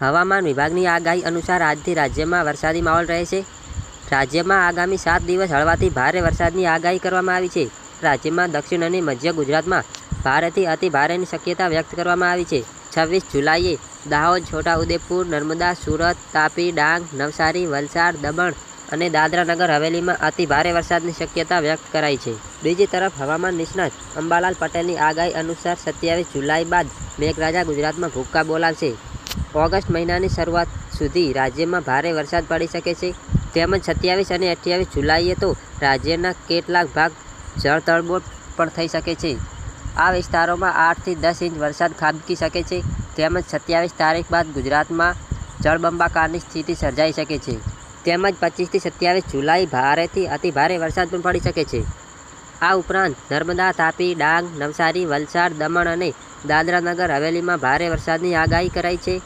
હવામાન વિભાગની આગાહી અનુસાર આજથી રાજ્યમાં વરસાદી માહોલ રહેશે. રાજ્યમાં આગામી સાત દિવસ હળવાથી ભારે વરસાદની આગાહી કરવામાં આવી છે. રાજ્યમાં દક્ષિણ અને મધ્ય ગુજરાતમાં ભારેથી અતિ ભારેની શક્યતા વ્યક્ત કરવામાં આવી છે. છવ્વીસ જુલાઈએ દાહોદ, છોટાઉદેપુર, નર્મદા, સુરત, તાપી, ડાંગ, નવસારી, વલસાડ, દમણ અને દાદરા નગર હવેલીમાં અતિ ભારે વરસાદની શક્યતા વ્યક્ત કરાઈ છે. બીજી તરફ હવામાન નિષ્ણાત અંબાલાલ પટેલની આગાહી અનુસાર સત્યાવીસ જુલાઈ બાદ મેઘરાજા ગુજરાતમાં ભૂક્કા બોલાવશે. ઓગસ્ટ મહિનાની શરૂઆત સુધી રાજ્યમાં ભારે વરસાદ પડી શકે છે. તેમજ સત્યાવીસ અને અઠ્યાવીસ જુલાઈએ તો રાજ્યના કેટલાક ભાગ જળતળબોળ પણ થઈ શકે છે. આ વિસ્તારોમાં આઠથી દસ ઇંચ વરસાદ ખાબકી શકે છે. તેમજ સત્યાવીસ તારીખ બાદ ગુજરાતમાં જળબંબાકારની સ્થિતિ સર્જાઈ શકે છે. તેમજ પચીસથી સત્યાવીસ જુલાઈ ભારેથી અતિ ભારે વરસાદ પણ પડી શકે છે. આ ઉપરાંત નર્મદા, તાપી, ડાંગ, નવસારી, વલસાડ, દમણ અને દાદરા નગર હવેલીમાં ભારે વરસાદની આગાહી કરાઈ છે.